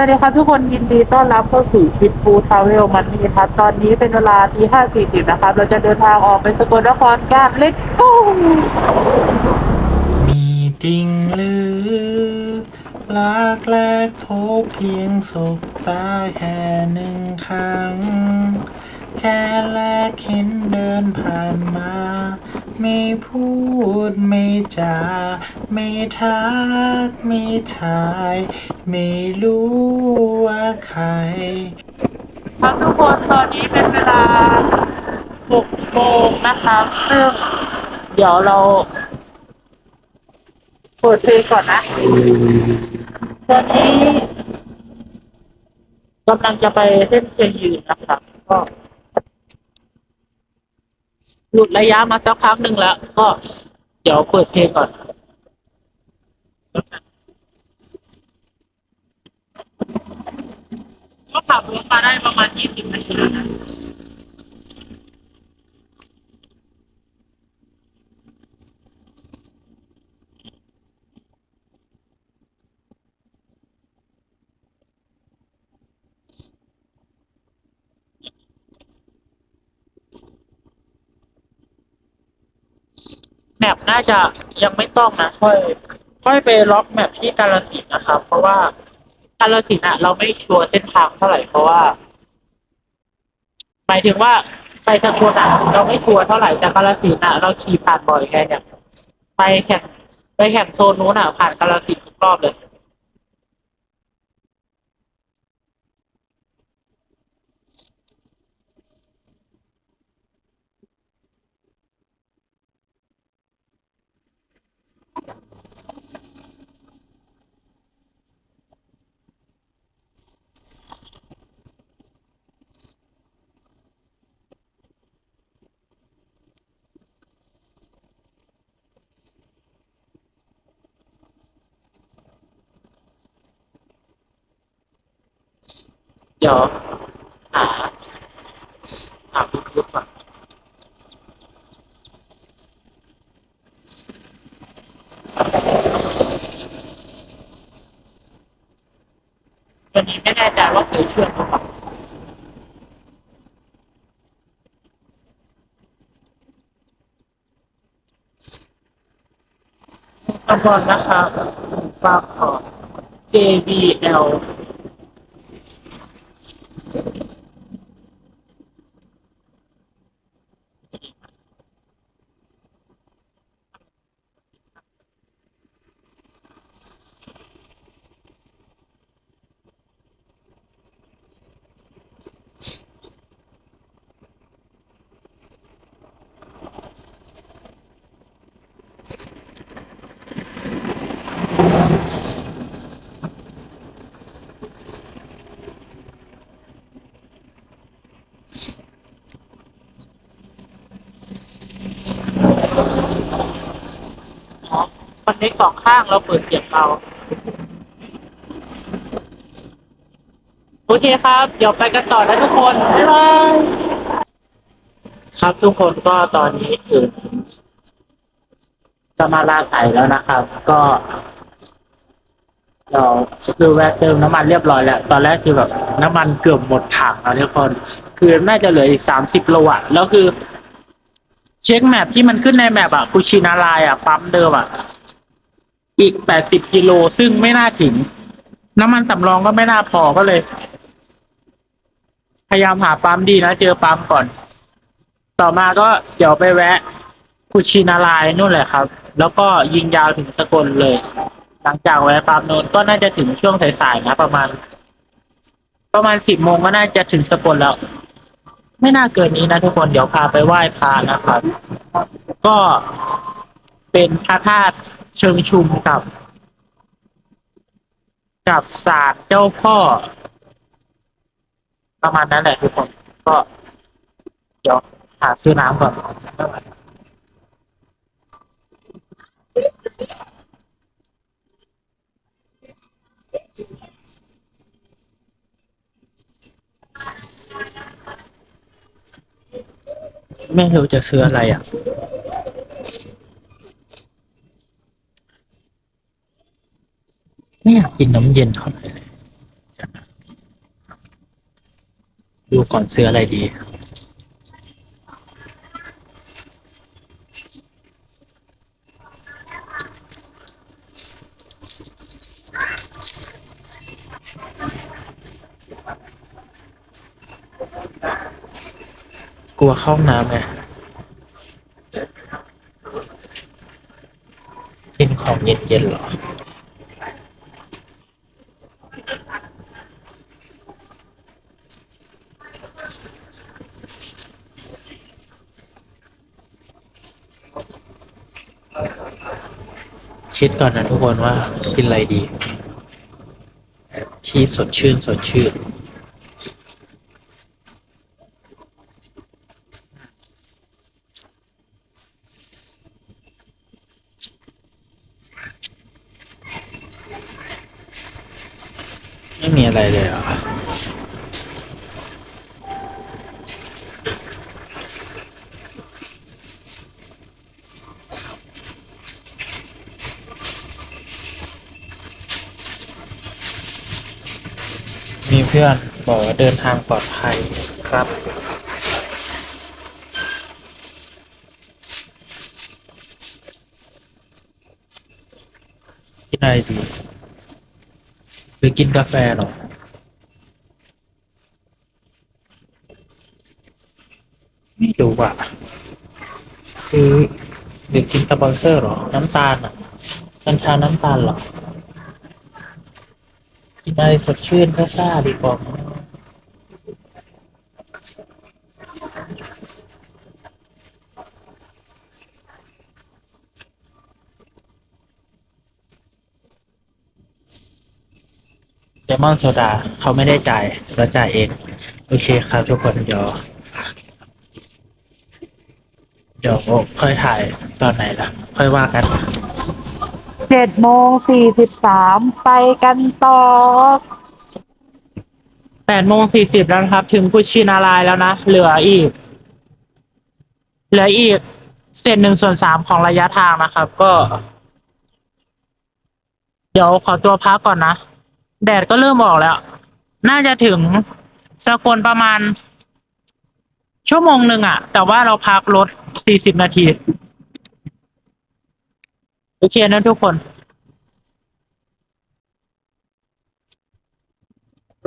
วัสดีครับทุกคนยินดีต้อนรับเข้าสู่ฟิตฟูทาวเวลมันนี่ครับ ตอนนี้เป็นเวลาตีห้าสี่สิบนะครับ เราจะเดินทางออกไปสกลนครกันเล็กกูมีจริงหรือรักแรกพบเพียงสบตาแค่หนึ่งครั้ง แค่แรกเห็นเดินผ่านมา ไม่พูดไม่จา ไม่ทักไม่ทาย ไม่รู้ว่าใคร ครับทุกคนตอนนี้เป็นเวลาหกโมงนะครับซึ่งเดี๋ยวเราเปิดเพลงก่อนนะ ตอนนี้กำลังจะไปเล่นเชียงยืนนะครับก็ หลุดระยะมาสักพักหนึ่งแล้ว ก็เดี๋ยวเปิดเพลงก่อนก็ขับรถมาได้ประมาณยี่สิบนาทีแล้วนะ น่าจะยังไม่ต้องนะค่อย ค่อยไปล็อกแมปที่กาลสินนะครับ เพราะว่ากาลสินอะเราไม่ชัวร์เส้นทางเท่าไหร่เพราะว่าหมายถึงว่าไปสกลอะเราไม่ชัวร์เท่าไหร่แต่กาลสินอะเราขี่ผ่านบ่อยแค่เนี่ยไปแข่งไปแข่งโซนนู้นอะผ่านกาลสินทุกรอบเลย เดี๋ยวหาหาบุ๊คลิปก่อนตัวนี้ไม่แน่ใจว่าเคยเชื่อมหรือเปล่าสปอนนะครับฝากขอ JBL Thank you. อมันในสองข้างเราเปิดเสียงเรา โอเคครับ เดี๋ยวไปกันต่อนะทุกคน บ๊ายบาย ครับทุกคนก็ตอนนี้ถึงจะมาลาใสแล้วนะครับ ก็เราคือแวะเติมน้ำมันเรียบร้อยแล้ว ตอนแรกคือแบบน้ำมันเกือบหมดถังแล้วทุกคน คือน่าจะเหลืออีกสามสิบโลอะแล้วคือ เช็คแมปที่มันขึ้นในแมปอะกุชินารายอะปั๊มเดิมอะ อีกแปดสิบกิโลซึ่งไม่น่าถึง น้ำมันสำรองก็ไม่น่าพอก็เลย พยายามหาปั๊มดีนะเจอปั๊มก่อน ต่อมาก็เดี๋ยวไปแวะกุชินารายนู่นแหละครับ แล้วก็ยิงยาวถึงสกลเลย หลังจากแวะปั๊มโน้นก็น่าจะถึงช่วงสายๆนะประมาณ ประมาณสิบโมงก็น่าจะถึงสกลแล้ว ไม่น่าเกินนี้นะทุกคนเดี๋ยวพาไปไหว้พระนะครับ ก็เป็นพระธาตุ เชิงชุมกับ กับศาสตร์เจ้าพ่อ ประมาณนั้นแหละทุกคน ก็ เดี๋ยวหาซื้อน้ำก่อนไม่รู้จะซื้ออะไรอะ ไม่อยา กินน้ำเย็นเท่าไหร่เลยเดี๋ยวนะดูก่อนซื้ออะไรดี กลัวเข้าห้องน้ำไงกินของเย็นๆหรอ คิดก่อนนะทุกคนว่ากินอะไรดี ที่สดชื่นสดชื่นไม่มีอะไรเลยอะ มี เพื่อนบอกว่าเดินทางปลอดภัยครับกินอะไรดีหรือกินกาแฟหรอไม่รู้อะคือหรือกินสปอนเซอร์หรอ น้ำตาลอะกัญชาน้ำตาลหรอ กินอะไรสดชื่นก็ซ่าดีกว่ามั้งเลมอนโซดาเขาไม่ได้จ่ายเราจ่ายเอง โอเคครับทุกคนเดี๋ยวเดี๋ยวค่อยถ่ายตอนไหนล่ะ ค่อยว่ากัน เจ็ดโมงสี่สิบสามไปกันต่อแปดโมงสี่สิบแล้วนะครับ ถึงกุชินารายแล้วนะ เหลืออีก เหลืออีกเศษหนึ่งส่วนสามของระยะทางนะครับ ก็ เดี๋ยวขอตัวพักก่อนนะ แดดก็เริ่มออกแล้ว น่าจะถึงสกลประมาณ ชั่วโมงหนึ่งอะแต่ว่าเราพักรถสี่สิบนาที โอเคนะทุกคน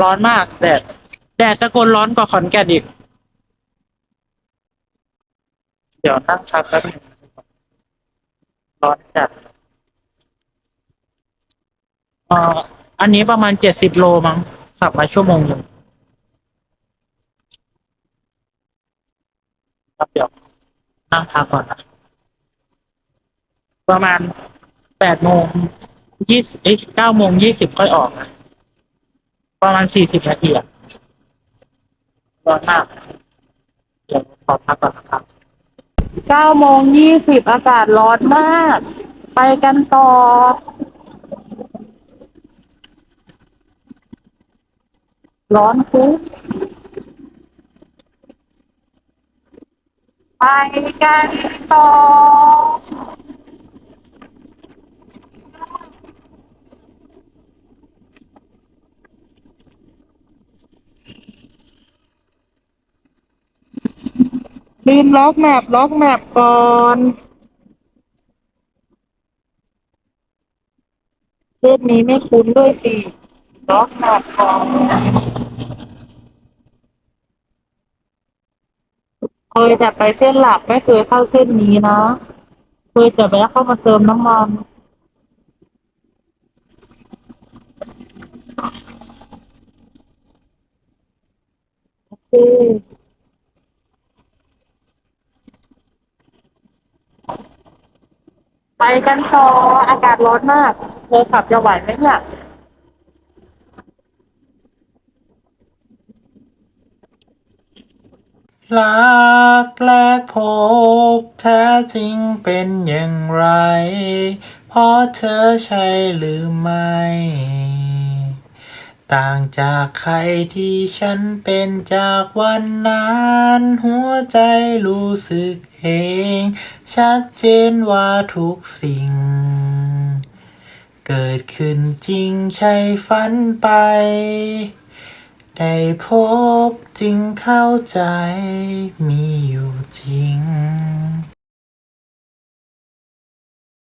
ร้อนมากแดดแดดสกลร้อนกว่าขอนแก่นอีก เดี๋ยวนั่งพักแป๊บนึงร้อนจัดอ่ออันนี้ประมาณเจ็ดสิบโลมั้งขับมาชั่วโมงหนึ่งครับเดี๋ยวนั่งพักก่อนนะ ประมาณแปดโมงยี่สิบเก้าโมงยี่สิบค่อยออกนะประมาณสี่สิบนาทีอะร้อนมากเดี๋ยวขอพักก่อนนะครับเก้าโมงยี่สิบอากาศร้อนมาก ไปกันต่อ ร้อนคุกไปกันต่อ ลืมล็อกแมปล็อกแมปก่อนเส้นนี้ไม่คุ้นด้วยสิล็อกแมปก่อนเคยแต่ไปเส้นหลักไม่เคยเข้าเส้นนี้นะเคยแต่แวะเข้ามาเติมน้ำมันโอเค ไป กันต่ออากาศร้อนมากเธอขับจะไหวไหมเนี่ยรักแรกพบแท้จริงเป็นอย่างไร เพราะเธอใช่หรือไม่ ต่างจากใครที่ฉันเป็นจากวันนั้น หัวใจรู้สึกเอง ชัดเจนว่าทุกสิ่ง เกิดขึ้นจริงใช่ฝันไป ได้พบจึงเข้าใจมีอยู่จริง